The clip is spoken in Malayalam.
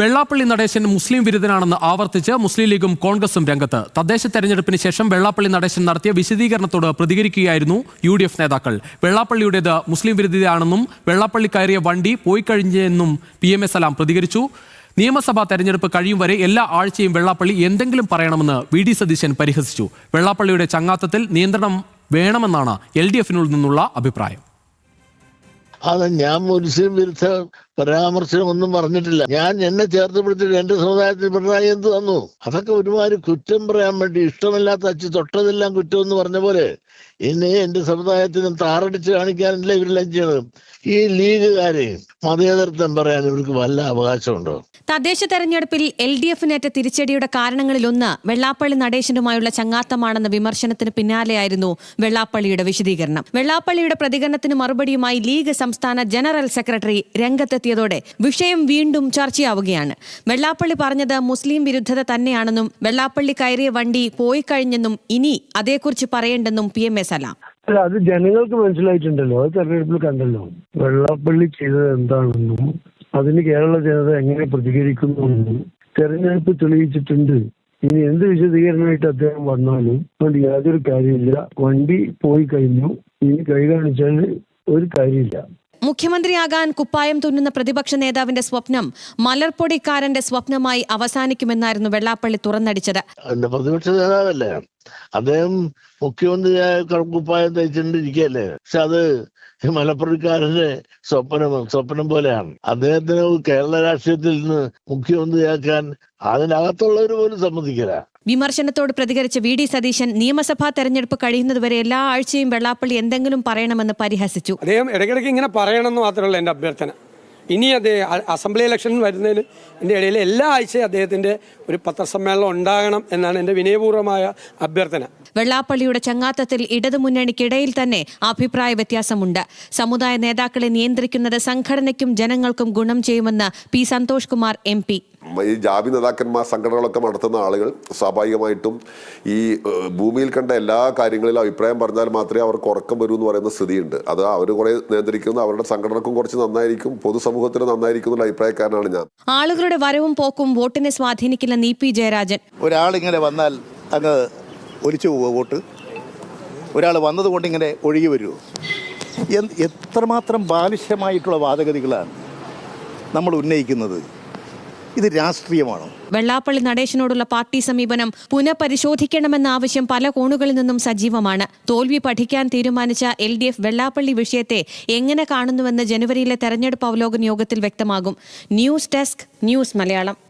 വെള്ളാപ്പള്ളി നടേശൻ മുസ്ലിം വിരുദ്ധനാണെന്ന് ആവർത്തിച്ച് മുസ്ലിം ലീഗും കോൺഗ്രസും രംഗത്ത്. തദ്ദേശ തെരഞ്ഞെടുപ്പിന് ശേഷം വെള്ളാപ്പള്ളി നടേശൻ നടത്തിയ വിശദീകരണത്തോട് പ്രതികരിക്കുകയായിരുന്നു യു ഡി എഫ് നേതാക്കൾ. വെള്ളാപ്പള്ളിയുടേത് മുസ്ലിം വിരുദ്ധതയാണെന്നും വെള്ളാപ്പള്ളി കയറിയ വണ്ടി പോയി കഴിഞ്ഞെന്നും പി എം എസ് സലാം പ്രതികരിച്ചു. നിയമസഭാ തെരഞ്ഞെടുപ്പ് കഴിയും വരെ എല്ലാ ആഴ്ചയും വെള്ളാപ്പള്ളി എന്തെങ്കിലും പറയണമെന്ന് വി ഡി സതീശൻ പരിഹസിച്ചു. വെള്ളാപ്പള്ളിയുടെ ചങ്ങാത്തത്തിൽ നിയന്ത്രണം വേണമെന്നാണ് എൽ ഡി നിന്നുള്ള അഭിപ്രായം. അത് ഞാൻ മുസ്ലിം വിരുദ്ധ പരാമർശനം ഒന്നും പറഞ്ഞിട്ടില്ല. ഞാൻ എന്നെ ചേർത്ത് പിടിച്ചിട്ട് എന്റെ സമുദായത്തിൽ പിണറായി എന്ത് തന്നു അതൊക്കെ ഒരുമാതിരി കുറ്റം പറയാൻ വേണ്ടി ഇഷ്ടമില്ലാത്ത അച്ഛൻ തൊട്ടതെല്ലാം കുറ്റം എന്ന് പറഞ്ഞ പോലെ എന്നെ എന്റെ സമുദായത്തിന് താറടിച്ച് കാണിക്കാനല്ല ഇവരെല്ലാം ചെയ്യണം ഈ ലീഗുകാരെ മതേതരത്വം പറയാൻ ഇവർക്ക് വല്ല അവകാശമുണ്ടോ? തദ്ദേശ തെരഞ്ഞെടുപ്പിൽ എൽ ഡി എഫിനേറ്റ തിരിച്ചടിയുടെ കാരണങ്ങളിലൊന്ന് വെള്ളാപ്പള്ളി നടേശനുമായുള്ള ചങ്ങാത്തമാണെന്ന വിമർശനത്തിന് പിന്നാലെയായിരുന്നു വെള്ളാപ്പള്ളിയുടെ വിശദീകരണം. വെള്ളാപ്പള്ളിയുടെ പ്രതികരണത്തിന് മറുപടിയുമായി ലീഗ് സംസ്ഥാന ജനറൽ സെക്രട്ടറി രംഗത്തെത്തിയതോടെ വിഷയം വീണ്ടും ചർച്ചയാവുകയാണ്. വെള്ളാപ്പള്ളി പറഞ്ഞത് മുസ്ലിം വിരുദ്ധത തന്നെയാണെന്നും വെള്ളാപ്പള്ളി കയറിയ വണ്ടി പോയി കഴിഞ്ഞെന്നും ഇനി അതേക്കുറിച്ച് പറയേണ്ടെന്നും പി എം എ സലാം അല്ല അത് ജനങ്ങൾക്ക് മനസ്സിലായിട്ടുണ്ടല്ലോ. അത് തെരഞ്ഞെടുപ്പിൽ കണ്ടല്ലോ. വെള്ളാപ്പള്ളി ചെയ്തത് എന്താണെന്നും അതിന് കേരള ജനത എങ്ങനെ പ്രതികരിക്കുന്നു എന്നും തെരഞ്ഞെടുപ്പ് തെളിയിച്ചിട്ടുണ്ട്. ഇനി എന്ത് വിശദീകരണമായിട്ട് അദ്ദേഹം വന്നാലും അതുകൊണ്ട് യാതൊരു കാര്യമില്ല വണ്ടി പോയി കഴിഞ്ഞു. ഇനി കൈ കാണിച്ചാൽ ഒരു കാര്യമില്ല. മുഖ്യമന്ത്രിയാകാൻ കുപ്പായം തുന്നുന്ന പ്രതിപക്ഷ നേതാവിന്റെ സ്വപ്നം മലർപ്പൊടിക്കാരന്റെ സ്വപ്നമായി അവസാനിക്കുമെന്നായിരുന്നു വെള്ളാപ്പള്ളി തുറന്നടിച്ചത്. പ്രതിപക്ഷ നേതാവല്ലേ? അദ്ദേഹം മുഖ്യമന്ത്രിയായ കുപ്പായം തയ്ച്ചിട്ടിരിക്കുകയല്ലേ പക്ഷെ അത് മലപ്പുറക്കാരന്റെ സ്വപ്നം സ്വപ്നം പോലെയാണ്. അദ്ദേഹത്തിന് കേരള രാഷ്ട്രീയത്തിൽ നിന്ന് മുഖ്യമന്ത്രിയാക്കാൻ അതിനകത്തുള്ളവർ പോലും സമ്മതിക്കില്ല. വിമർശനത്തോട് പ്രതികരിച്ച വി. ഡി. സതീശൻ നിയമസഭാ തെരഞ്ഞെടുപ്പ് കഴിയുന്നതുവരെ എല്ലാ ആഴ്ചയും വെള്ളാപ്പള്ളി എന്തെങ്കിലും പറയണമെന്ന് പരിഹസിച്ചു. അദ്ദേഹം ഇടയ്ക്കിടയ്ക്ക് ഇങ്ങനെ പറയണമെന്ന് മാത്രമല്ല എന്റെ അഭ്യർത്ഥന. ഇനി അദ്ദേഹം അസംബ്ലി ഇലക്ഷൻ വരുന്നതിന് എന്റെ ഇടയിൽ എല്ലാ ആഴ്ചയും അദ്ദേഹത്തിന്റെ ഒരു പത്രസമ്മേളനം ഉണ്ടാകണം എന്നാണ് എന്റെ വിനയപൂർവമായ അഭ്യർത്ഥന. വെള്ളാപ്പള്ളിയുടെ ചങ്ങാത്തത്തിൽ ഇടതുമുന്നണിക്കിടയിൽ തന്നെ അഭിപ്രായ വ്യത്യാസമുണ്ട്. സമുദായ നേതാക്കളെ നിയന്ത്രിക്കുന്നത് സംഘടനയ്ക്കും ജനങ്ങൾക്കും ഗുണം ചെയ്യുമെന്ന് പി സന്തോഷ് കുമാർ എം ഈ ജാതി നേതാക്കന്മാർ സംഘടനകളൊക്കെ നടത്തുന്ന ആളുകൾ സ്വാഭാവികമായിട്ടും ഈ ഭൂമിയിൽ കണ്ട എല്ലാ കാര്യങ്ങളിലും അഭിപ്രായം പറഞ്ഞാൽ മാത്രമേ അവർക്ക് ഉറക്കം വരൂ എന്ന് പറയുന്ന സ്ഥിതിയുണ്ട്. അത് അവർ കുറെ നിയന്ത്രിക്കുന്നു. അവരുടെ സംഘടനക്കും കുറച്ച് നന്നായിരിക്കും. പൊതുസമൂഹത്തിന് നന്നായിരിക്കും എന്നുള്ള അഭിപ്രായക്കാരനാണ് ഞാൻ. ആളുകളുടെ വരവും പോക്കും വോട്ടിനെ സ്വാധീനിക്കുന്ന നീ പി ജയരാജൻ. ഒരാളിങ്ങനെ വന്നാൽ അങ്ങ് ഒലിച്ചു പോവുക വോട്ട്? ഒരാൾ വന്നതുകൊണ്ട് ഇങ്ങനെ ഒഴുകി വരുമോ എത്രമാത്രം ബാലിഷ്യമായിട്ടുള്ള വാദഗതികളാണ് നമ്മൾ ഉന്നയിക്കുന്നത്? ഇത് രാഷ്ട്രീയമാണോ? വെള്ളാപ്പള്ളി നടേശനോടുള്ള പാർട്ടി സമീപനം പുനഃപരിശോധിക്കണമെന്ന ആവശ്യം പല കോണുകളിൽ നിന്നും സജീവമാണ്. തോൽവി പഠിക്കാൻ തീരുമാനിച്ച എൽ ഡി എഫ് വെള്ളാപ്പള്ളി വിഷയത്തെ എങ്ങനെ കാണുന്നുവെന്ന് ജനുവരിയിലെ തെരഞ്ഞെടുപ്പ് അവലോകന യോഗത്തിൽ വ്യക്തമാകും. News desk news Malayalam.